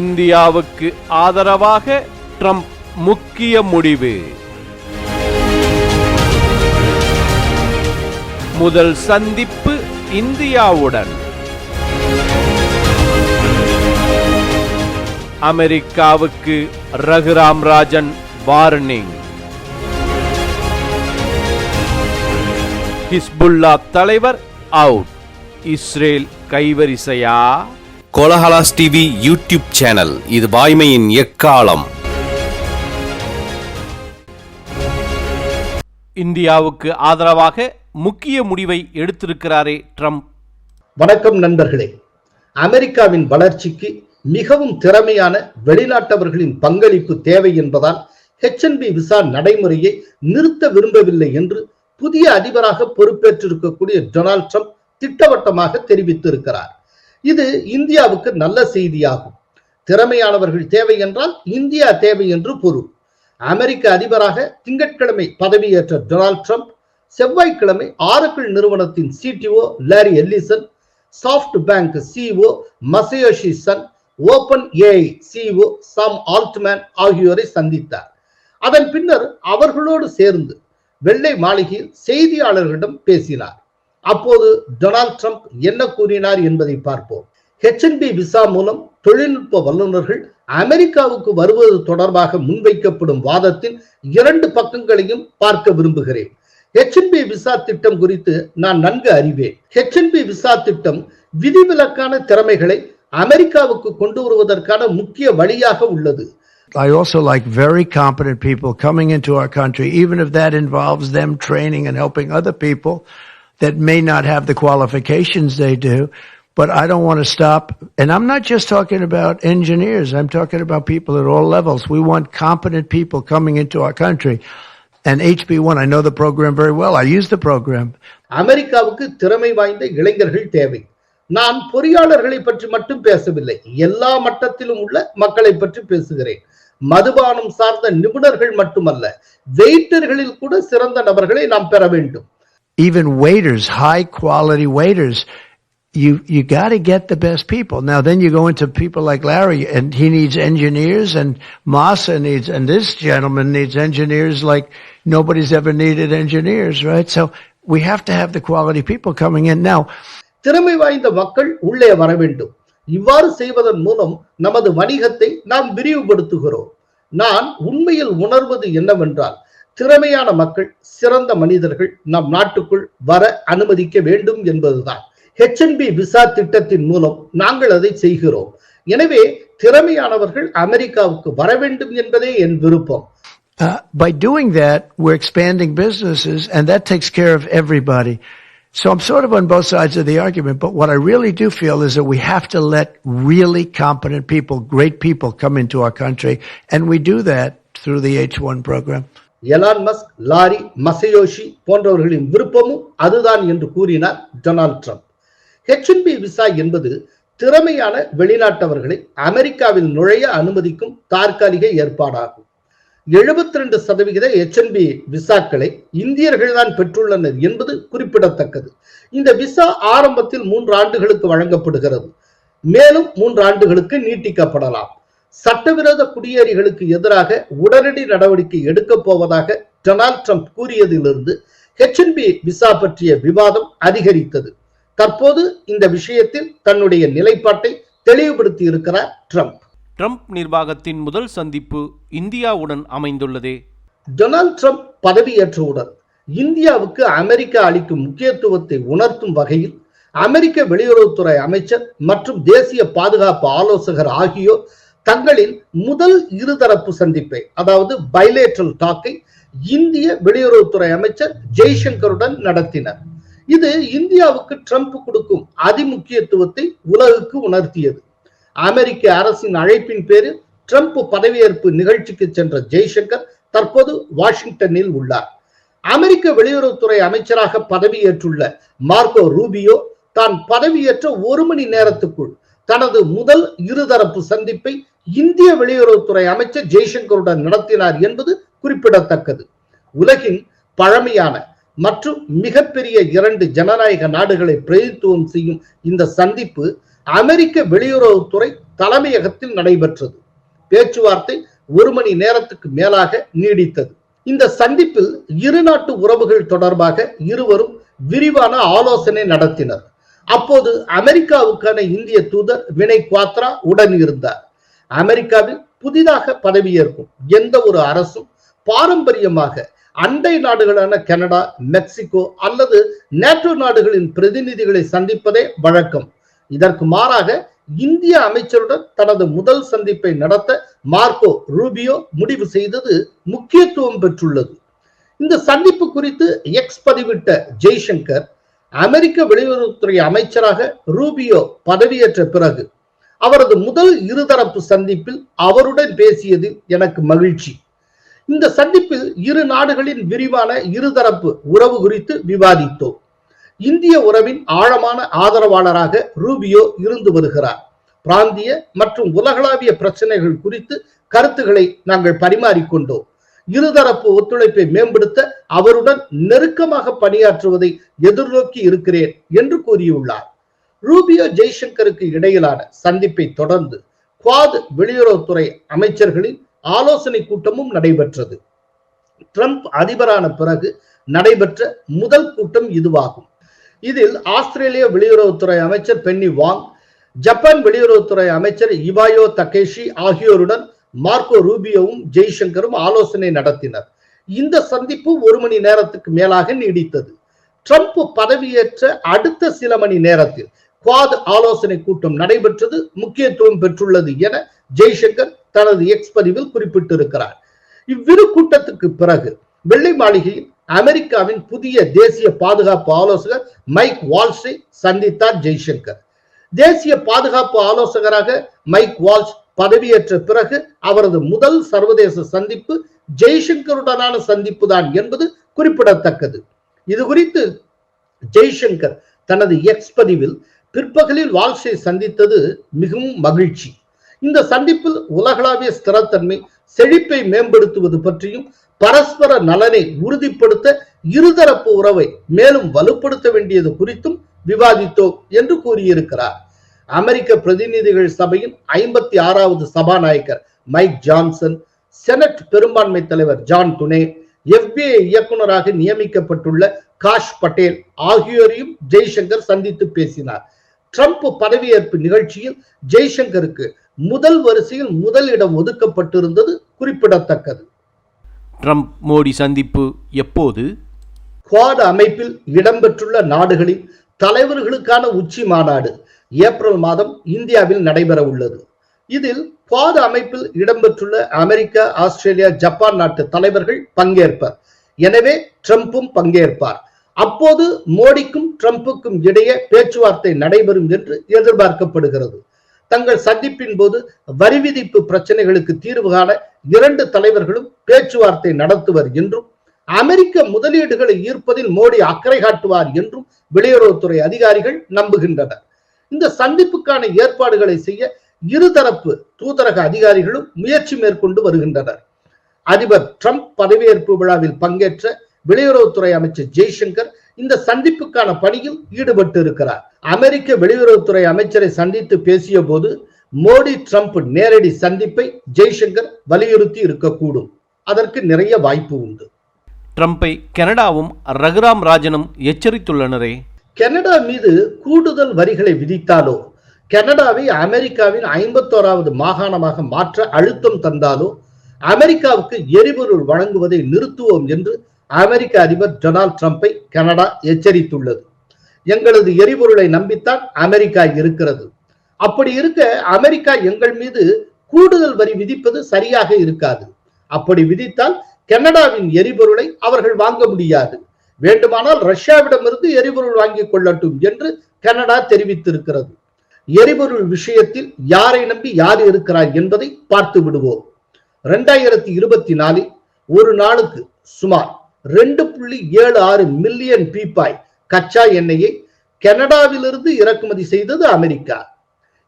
இந்தியாவுக்கு ஆதரவாக ட்ரம்ப் முக்கிய முடிவு. முதல் சந்திப்பு இந்தியாவுடன். அமெரிக்காவுக்கு ரகுராம் ராஜன் வார்னிங் ஹிஸ்புல்லா தலைவர் out Israel கைவரிசையா? Kolahalas TV YouTube channel. இது வாய்மையின் எக்காலம். இந்தியாவுக்கு ஆதரவாக முக்கிய முடிவை எடுத்திருக்கிறாரே ட்ரம்ப். வணக்கம் நண்பர்களே. அமெரிக்காவின் வளர்ச்சிக்கு மிகவும் திறமையான வெளிநாட்டவர்களின் பங்களிப்பு தேவை என்பதால் ஹெச்என்பி விசா நடைமுறையை நிறுத்த விரும்பவில்லை என்று புதிய அதிபராக பொறுப்பேற்றிருக்கக்கூடிய டொனால்ட் ட்ரம்ப் திட்டவட்டமாக தெரிவித்திருக்கிறார். இது இந்தியாவுக்கு நல்ல செய்தியாகும். திறமையானவர்கள் தேவை என்றால் இந்தியா தேவை என்று பொருள். அமெரிக்க அதிபராக திங்கட்கிழமை பதவியேற்ற டொனால்ட் ட்ரம்ப் செவ்வாய்க்கிழமை ஆரக்கிள் நிறுவனத்தின் CTO Larry Ellison SoftBank CEO Masayoshi Son open AI CEO Sam Altman ஆகியோரை சந்தித்தார். அதன் பின்னர் அவர்களோடு சேர்ந்து வெள்ளை மாளிகையில் செய்தியாளர்களிடம் பேசினார். அப்போது டொனால்ட் ட்ரம்ப் என்ன கூறினார் என்பதை பார்ப்போம். ஹெச்என்பி விசா மூலம் தொழில்நுட்ப வல்லுநர்கள் அமெரிக்காவுக்கு வருவது தொடர்பாக முன்வைக்கப்படும் வாதத்தின் இரண்டு பக்கங்களையும் பார்க்க விரும்புகிறேன். ஹெச்என்பி விசா திட்டம் குறித்து நான் நன்கு அறிவேன். ஹெச்என்பி விசா திட்டம் விதிவிலக்கான திறமைகளை அமெரிக்காவுக்கு கொண்டு வருவதற்கான முக்கிய வழியாக உள்ளது. I also like very competent people coming into our country, even if that involves them training and helping other people. That may not have the qualifications they do. But I don't want to stop. And I'm not just talking about engineers. I'm talking about people at all levels. We want competent people coming into our country. And HB1, I know the program very well. I use the program. அமெரிக்காவுக்கு திறமை வாய்ந்த இளைஞர்கள் தேவை நான் பொறியாளர்களை பற்றி மட்டும் பேசவில்லை எல்லா மட்டத்திலும் உள்ள மக்களை பற்றி பேசுகிறேன் மதுபானம் சார்ந்த நிபுணர்கள் மட்டுமல்ல வெயிட்டர்களில் கூட சிறந்த நபர்களை நாம் பெற வேண்டும் even waiters, high quality waiters, you you got to get the best people. Now then you go into people like Larry and he needs engineers and Massa needs and this gentleman needs engineers like nobody's ever needed engineers, right? So we have to have the quality people coming in. Now, திறமை வாய்ந்த மக்கள் உள்ளே வர வேண்டும் இவ்வாறு செய்வதன் மூலம் நமது வணிகத்தை நாம் விரிவுபடுத்துகிறோம் நான் உண்மையில் உணர்வது என்னவென்றால் திறமையான மக்கள் சிறந்த மனிதர்கள் நம் நாட்டுக்குள் வர அனுமதிக்க வேண்டும் என்பதுதான் ஹெச்என்பி விசா திட்டத்தின் மூலம் நாங்கள் அதை செய்கிறோம் எனவே திறமையானவர்கள் அமெரிக்காவுக்கு வர வேண்டும் என்பதே என் விருப்பம் uh, by doing that, we're expanding businesses and that takes care of everybody. So I'm sort of on both sides of the argument, but what I really do feel is that we have to let really competent people, great people come into our country, and we do that through the H1 program. Elon Musk Larry Masayoshi போன்றவர்களின் விருப்பமும் அதுதான் என்று கூறினார் Donald Trump. HNB visa என்பது திறமையான வெளிநாட்டவர்களை அமெரிக்காவில் நுழைய அனுமதிக்கும் தற்காலிக ஏற்பாடாகும். எழுபத்தி ரெண்டு சதவிகித எச்என்பி விசாக்களை இந்தியர்கள் தான் பெற்றுள்ளனர் என்பது குறிப்பிடத்தக்கது. இந்த விசா ஆரம்பத்தில் மூன்று ஆண்டுகளுக்கு வழங்கப்படுகிறது. மேலும் மூன்று ஆண்டுகளுக்கு நீட்டிக்கப்படலாம். சட்டவிரோத குடியேறிகளுக்கு எதிராக உடனடி நடவடிக்கை எடுக்கப் போவதாக டொனால்ட் ட்ரம்ப் கூறியதிலிருந்து ஹெச்என்பி விசா பற்றிய விவாதம் அதிகரித்தது. தற்போது இந்த விஷயத்தில் தன்னுடைய நிலைப்பாட்டை தெளிவுபடுத்தி இருக்கிறார் ட்ரம்ப். ட்ரம்ப் நிர்வாகத்தின் முதல் சந்திப்பு இந்தியாவுடன் அமைந்துள்ளதே. டொனால்ட் ட்ரம்ப் பதவியேற்றவுடன் இந்தியாவுக்கு அமெரிக்கா அளிக்கும் முக்கியத்துவத்தை உணர்த்தும் வகையில் அமெரிக்க வெளியுறவுத்துறை அமைச்சர் மற்றும் தேசிய பாதுகாப்பு ஆலோசகர் ஆகியோர் தங்களின் முதல் இருதரப்பு சந்திப்பை அதாவது பைலேட்ரல் டாக்கை இந்திய வெளியுறவுத்துறை அமைச்சர் ஜெய்சங்கருடன் நடத்தினர். இது இந்தியாவுக்கு ட்ரம்ப் கொடுக்கும் அதிமுக்கியத்துவத்தை உலகுக்கு உணர்த்தியது. அமெரிக்க அரசின் அழைப்பின் பேரில் ட்ரம்ப் பதவியேற்பு நிகழ்ச்சிக்கு சென்ற ஜெய்சங்கர் தற்போது வாஷிங்டனில் உள்ளார். அமெரிக்க வெளியுறவுத்துறை அமைச்சராக பதவியேற்றுள்ள மார்க்கோ ரூபியோ தான் பதவியேற்ற ஒரு மணி நேரத்துக்குள் தனது முதல் இருதரப்பு சந்திப்பை இந்திய வெளியுறவுத்துறை அமைச்சர் ஜெய்சங்கருடன் நடத்தினார் என்பது குறிப்பிடத்தக்கது. உலகின் பழமையான மற்றும் மிகப்பெரிய இரண்டு ஜனநாயக நாடுகளை பிரதித்துவம் செய்யும் இந்த சந்திப்பு அமெரிக்க வெளியுறவுத்துறை தலைமையகத்தில் நடைபெற்றது. பேச்சுவார்த்தை ஒரு மணி நேரத்துக்கு மேலாக நீடித்தது. இந்த சந்திப்பில் இரு நாட்டு உறவுகள் தொடர்பாக இருவரும் விரிவான ஆலோசனை நடத்தினர். அப்போது அமெரிக்காவுக்கான இந்திய தூதர் வினய் குவாத்ரா உடன் இருந்தார் அமெரிக்காவில் புதிதாக பதவியேற்கும் எந்த ஒரு அரசும் பாரம்பரியமாக அண்டை நாடுகளான கனடா மெக்சிகோ அல்லது நேட்டோ நாடுகளின் பிரதிநிதிகளை சந்திப்பதே வழக்கம். இதற்கு மாறாக இந்திய அமைச்சருடன் தனது முதல் சந்திப்பை நடத்த மார்க்கோ ரூபியோ முடிவு செய்தது முக்கியத்துவம் பெற்றுள்ளது. இந்த சந்திப்பு குறித்து எக்ஸ் பதிவிட்ட ஜெய்சங்கர் அமெரிக்க வெளியுறவுத்துறை அமைச்சராக ரூபியோ பதவியேற்ற பிறகு அவரது முதல் இருதரப்பு சந்திப்பில் அவருடன் பேசியது எனக்கு மகிழ்ச்சி. இந்த சந்திப்பில் இரு நாடுகளின் விரிவான இருதரப்பு உறவு குறித்து விவாதித்தோம். இந்திய உறவின் ஆழமான ஆதரவாளராக ரூபியோ இருந்து வருகிறார். பிராந்திய மற்றும் உலகளாவிய பிரச்சனைகள் குறித்து கருத்துக்களை நாங்கள் பரிமாறிக்கொண்டோம். இருதரப்பு ஒத்துழைப்பை மேம்படுத்த அவருடன் நெருக்கமாக பணியாற்றுவதை எதிர்நோக்கி இருக்கிறேன் என்று கூறியுள்ளார். ரூபியோ ஜெய்சங்கருக்கு இடையிலான சந்திப்பை தொடர்ந்து குவாத் வெளியுறவுத்துறை அமைச்சர்களின் ஆலோசனை கூட்டமும் நடைபெற்றது. ட்ரம்ப் அதிபரான பிறகு நடைபெற்ற முதல் கூட்டம் இதுவாகும். இதில் ஆஸ்திரேலிய வெளியுறவுத்துறை அமைச்சர் பென்னி வாங் ஜப்பான் வெளியுறவுத்துறை அமைச்சர் இவாயோ தகேஷி ஆகியோருடன் மார்க்கோ ரூபியோவும் ஜெய்சங்கரும் ஆலோசனை நடத்தினர். இந்த சந்திப்பு ஒரு மணி நேரத்துக்கு மேலாக நீடித்தது. ட்ரம்ப் பதவியேற்ற அடுத்த சில மணி நேரத்தில் குவாத் ஆலோசனை கூட்டம் நடைபெற்றது முக்கியத்துவம் பெற்றுள்ளது என ஜெய்சங்கர் தனது எக்ஸ் பதிவில் குறிப்பிட்டிருக்கிறார். இவ்விரு கூட்டத்துக்கு பிறகு வெள்ளை மாளிகையில் அமெரிக்காவின் புதிய தேசிய பாதுகாப்பு ஆலோசகர் மைக் வால்ஸை சந்தித்தார் ஜெய்சங்கர். தேசிய பாதுகாப்பு ஆலோசகராக மைக் வால்ஸ் பதவியேற்ற பிறகு அவரது முதல் சர்வதேச சந்திப்பு ஜெய்சங்கருடனான சந்திப்பு தான் என்பது குறிப்பிடத்தக்கது. இது குறித்து ஜெய்சங்கர் தனது எக்ஸ் பதிவில் பிற்பகலில் வால்ஸை சந்தித்தது மிகவும் மகிழ்ச்சி. இந்த சந்திப்பில் உலகளாவிய ஸ்திரத்தன்மை செழிப்பை மேம்படுத்துவது பற்றியும் பரஸ்பர நலனை உறுதிப்படுத்த இருதரப்பு உறவை மேலும் வலுப்படுத்த வேண்டியது குறித்தும் விவாதித்தோம் என்று கூறியிருக்கிறார். அமெரிக்க பிரதிநிதிகள் சபையின் ஐம்பத்தி ஆறாவது சபாநாயகர் மைக் ஜான்சன் செனட் பெரும்பான்மை தலைவர் ஜான் துனே எஃபிஐ இயக்குநராக நியமிக்கப்பட்டுள்ள காஷ் பட்டேல் ஆகியோரையும் ஜெய்சங்கர் சந்தித்து பேசினார். ட்ரம்ப் பதவியேற்பு நிகழ்ச்சியில் ஜெய்சங்கருக்கு முதல் வரிசையில் முதல் இடம் ஒதுக்கப்பட்டிருந்தது குறிப்பிடத்தக்கது. ட்ரம்ப் மோடி சந்திப்பு எப்போது? குவாட் அமைப்பில் இடம்பெற்றுள்ள நாடுகளின் தலைவர்களுக்கான உச்சி மாநாடு ஏப்ரல் மாதம் இந்தியாவில் நடைபெற உள்ளது. இதில் குவாட் அமைப்பில் இடம்பெற்றுள்ள அமெரிக்கா ஆஸ்திரேலியா ஜப்பான் நாட்டு தலைவர்கள் பங்கேற்பர். எனவே ட்ரம்ப்பும் பங்கேற்பார். அப்போது மோடிக்கும் ட்ரம்ப்புக்கும் இடையே பேச்சுவார்த்தை நடைபெறும் என்று எதிர்பார்க்கப்படுகிறது. தங்கள் சந்திப்பின் போது வரி விதிப்பு பிரச்சனைகளுக்கு தீர்வு காண இரண்டு தலைவர்களும் பேச்சுவார்த்தை நடத்துவர் என்றும் அமெரிக்க முதலீடுகளை ஈர்ப்பதில் மோடி அக்கறை காட்டுவார் என்றும் வெளியுறவுத்துறை அதிகாரிகள் நம்புகின்றனர். இந்த சந்திப்புக்கான ஏற்பாடுகளை செய்ய இருதரப்பு தூதரக அதிகாரிகளும் முயற்சி மேற்கொண்டு வருகின்றனர். அதிபர் ட்ரம்ப் பதவியேற்பு விழாவில் பங்கேற்ற வெளியுறவுத்துறை அமைச்சர் ஜெய்சங்கர் இந்த சந்திப்புக்கான பணியில் ஈடுபட்டு இருக்கிறார். அமெரிக்க வெளியுறவுத்துறை அமைச்சரை சந்தித்து பேசிய போது மோடி ட்ரம்ப் நேரடி சந்திப்பை ஜெய்சங்கர் வலியுறுத்தி இருக்கக்கூடும். அதற்கு நிறைய வாய்ப்பு உண்டு. ட்ரம்பை கனடாவும் ரகுராம் ராஜனும் எச்சரித்துள்ளனரே. கனடா மீது கூடுதல் வரிகளை விதித்தாலோ கனடாவை அமெரிக்காவின் ஐம்பத்தோராவது மாகாணமாக மாற்ற அழுத்தம் தந்தாலோ அமெரிக்காவுக்கு எரிபொருள் வழங்குவதை நிறுத்துவோம் என்று அமெரிக்க அதிபர் டொனால்ட் ட்ரம்பை கனடா எச்சரித்துள்ளது. எங்களது எரிபொருளை நம்பித்தான் அமெரிக்கா இருக்கிறது. அப்படி இருக்க அமெரிக்கா எங்கள் மீது கூடுதல் வரி விதிப்பது சரியாக இருக்காது. அப்படி விதித்தால் கனடாவின் எரிபொருளை அவர்கள் வாங்க முடியாது. வேண்டுமானால் ரஷ்யாவிடமிருந்து எரிபொருள் வாங்கிக் கொள்ளட்டும் என்று கனடா தெரிவித்திருக்கிறது. எரிபொருள் விஷயத்தில் யாரை நம்பி யார் இருக்கிறார் என்பதை பார்த்து விடுவோம். ரெண்டாயிரத்தி இருபத்தி நாலில் ஒரு நாளுக்கு சுமார் ரெண்டு புள்ளி ஏழு ஆறு மில்லியன் பீப்பாய் கச்சா எண்ணெயை கனடாவிலிருந்து இறக்குமதி செய்தது அமெரிக்கா.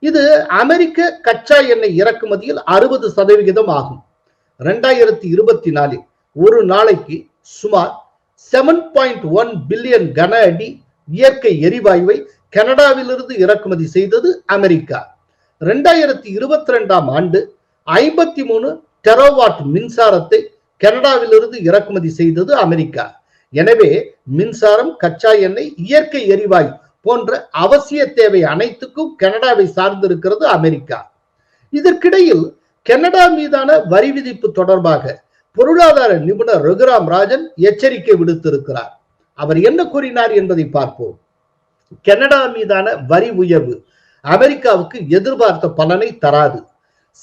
இது அமெரிக்க கச்சா எண்ணெய் இறக்குமதியில் அறுபது சதவிகிதம் ஆகும். ரெண்டாயிரத்தி இருபத்தி நாலில் ஒரு நாளைக்கு சுமார் செவன் பாயிண்ட் ஒன் பில்லியன் கன அடி இயற்கை எரிவாயுவை கனடாவிலிருந்து இறக்குமதி செய்தது அமெரிக்கா. ரெண்டாயிரத்தி இருபத்தி ரெண்டாம் ஆண்டு ஐம்பத்தி மூணு டெரோவாட் மின்சாரத்தை கனடாவிலிருந்து இறக்குமதி செய்தது அமெரிக்கா. எனவே மின்சாரம் கச்சா எண்ணெய் இயற்கை எரிவாயு போன்ற அவசிய தேவை அனைத்துக்கும் கனடாவை சார்ந்திருக்கிறது அமெரிக்கா. இதற்கிடையில் கனடா மீதான வரி விதிப்பு தொடர்பாக பொருளாதார நிபுணர் ரகுராம் ராஜன் எச்சரிக்கை விடுத்திருக்கிறார். அவர் என்ன கூறினார் என்பதை பார்ப்போம். கனடா மீதான வரி உயர்வு அமெரிக்காவுக்கு எதிர்பார்த்த பலனை தராது.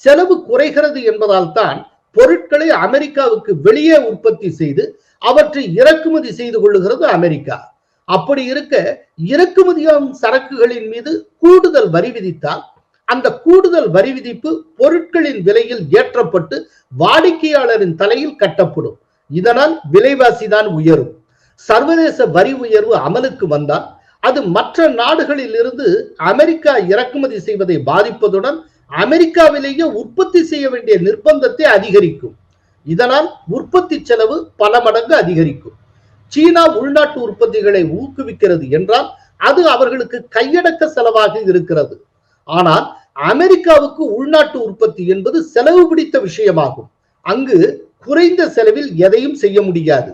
செலவு குறைகிறது என்பதால் தான் பொருட்களை அமெரிக்காவுக்கு வெளியே உற்பத்தி செய்து அவற்றை இறக்குமதி செய்து கொள்ளுகிறது அமெரிக்கா. அப்படி இருக்க இறக்குமதியாகும் சரக்குகளின் மீது கூடுதல் வரி விதித்தால் அந்த கூடுதல் வரி விதிப்பு பொருட்களின் விலையில் ஏற்றப்பட்டு வாடிக்கையாளரின் தலையில் கட்டப்படும். இதனால் விலைவாசி தான் உயரும். சர்வதேச வரி உயர்வு அமலுக்கு வந்தால் அது மற்ற நாடுகளில் இருந்து அமெரிக்கா இறக்குமதி செய்வதை பாதிப்பதுடன் அமெரிக்காவிலேயே உற்பத்தி செய்ய வேண்டிய நிர்பந்தத்தை அதிகரிக்கும். இதனால் உற்பத்தி செலவு பல மடங்கு அதிகரிக்கும். சீனா உள்நாட்டு உற்பத்திகளை ஊக்குவிக்கிறது என்றால் அது அவர்களுக்கு கையடக்க செலவாக இருக்கிறது. ஆனால் அமெரிக்காவுக்கு உள்நாட்டு உற்பத்தி என்பது செலவு பிடித்த விஷயமாகும். அங்கு குறைந்த செலவில் எதையும் செய்ய முடியாது.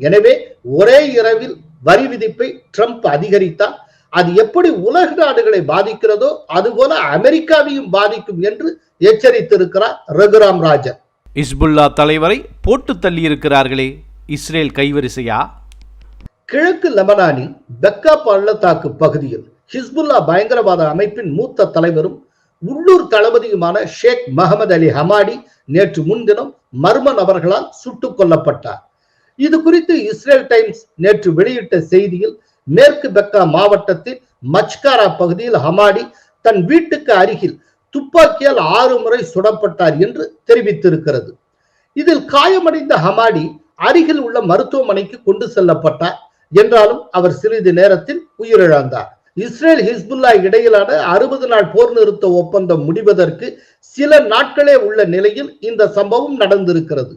எனவே ஒரே இரவில் வரி விதிப்பை ட்ரம்ப் அதிகரித்தால் அது எப்படி உலக நாடுகளை பாதிக்கிறதோ அதுபோல அமெரிக்காவையும் பாதிக்கும் என்று எச்சரித்திருக்கிறார் ரகுராம் ராஜன். இஸ்புல்லா தலைவரை போட்டு தள்ளியிருக்கிறார்களே இஸ்ரேல் கைவரிசையா? கிழக்கு லெபனானின் பெக்கா பள்ளத்தாக்கு பகுதியில் ஹிஸ்புல்லா பயங்கரவாத அமைப்பின் மூத்த தலைவரும் உள்ளூர் தளபதியுமான ஷேக் மஹமது அலி ஹமாடி நேற்று முன்தினம் மர்ம நபர்களால் சுட்டுக் கொல்லப்பட்டார். இது குறித்து இஸ்ரேல் டைம்ஸ் நேற்று வெளியிட்ட செய்தியில் மேற்கு பெக்கா மாவட்டத்தில் மச்காரா பகுதியில் ஹமாடி தன் வீட்டுக்கு அருகில் துப்பாக்கியால் ஆறு முறை சுடப்பட்டார் என்று தெரிவித்திருக்கிறது. இதில் காயமடைந்த ஹமாடி அருகில் உள்ள மருத்துவமனைக்கு கொண்டு செல்லப்பட்டார். என்றாலும் அவர் சிறிது நேரத்தில் உயிரிழந்தார். இஸ்ரேல் ஹிஸ்புல்லா இடையிலான அறுபது நாள் போர் நிறுத்த ஒப்பந்தம் முடிவதற்கு சில நாட்களே உள்ள நிலையில் இந்த சம்பவம் நடந்திருக்கிறது.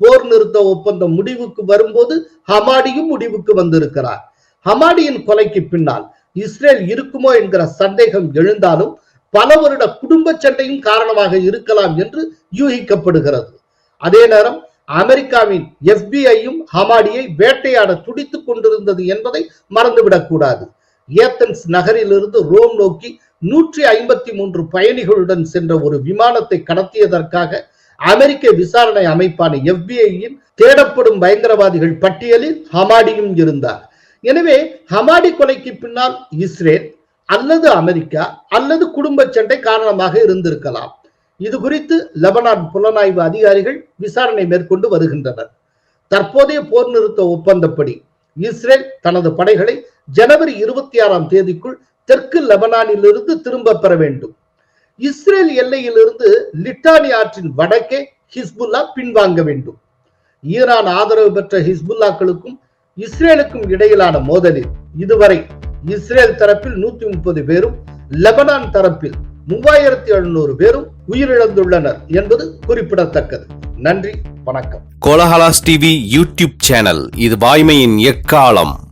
போர் நிறுத்த ஒப்பந்தம் முடிவுக்கு வரும்போது ஹமாடியும் முடிவுக்கு வந்திருக்கிறார். ஹமாடியின் கொலைக்கு பின்னால் இஸ்ரேல் இருக்குமோ என்கிற சந்தேகம் எழுந்தாலும் பல வருட குடும்ப சண்டையும் காரணமாக இருக்கலாம் என்று யூகிக்கப்படுகிறது. அதே நேரம் அமெரிக்காவின் எஃபிஐயும் ஹமாடியை வேட்டையாட துடித்துக் கொண்டிருந்தது என்பதை மறந்துவிடக் கூடாது. ஏத்தன்ஸ் நகரிலிருந்து ரோம் நோக்கி நூற்றி ஐம்பத்தி மூன்று பயணிகளுடன் சென்ற ஒரு விமானத்தை கடத்தியதற்காக அமெரிக்க விசாரணை அமைப்பான எஃபிஐயின் தேடப்படும் பயங்கரவாதிகள் பட்டியலில் ஹமாடியும் இருந்தார். எனவே ஹமாடி கொலைக்கு பின்னால் இஸ்ரேல் அல்லது அமெரிக்கா அல்லது குடும்ப சண்டை காரணமாக இருந்திருக்கலாம். இது குறித்து லெபனான் புலனாய்வு அதிகாரிகள் விசாரணை மேற்கொண்டு வருகின்றனர். தற்போதைய போர் நிறுத்த ஒப்பந்தப்படி இஸ்ரேல் தனது படைகளை ஜனவரி இருபத்தி ஆறாம் தேதிக்குள் தெற்கு லெபனானிலிருந்து திரும்ப பெற வேண்டும். இஸ்ரேல் எல்லையிலிருந்து லிட்டானி ஆற்றின் வடக்கே ஹிஸ்புல்லா பின்வாங்க வேண்டும். ஈரான் ஆதரவு பெற்ற ஹிஸ்புல்லாக்களுக்கும் இஸ்ரேலுக்கும் இடையிலான மோதலில் இதுவரை இஸ்ரேல் தரப்பில் நூத்தி முப்பது பேரும் லெபனான் தரப்பில் மூவாயிரத்தி எழுநூறு பேரும் உயிரிழந்துள்ளனர் என்பது குறிப்பிடத்தக்கது. நன்றி வணக்கம். கோலஹலாஸ் டிவி யூடியூப் சேனல் இது வாய்மையின் எக்காலம்.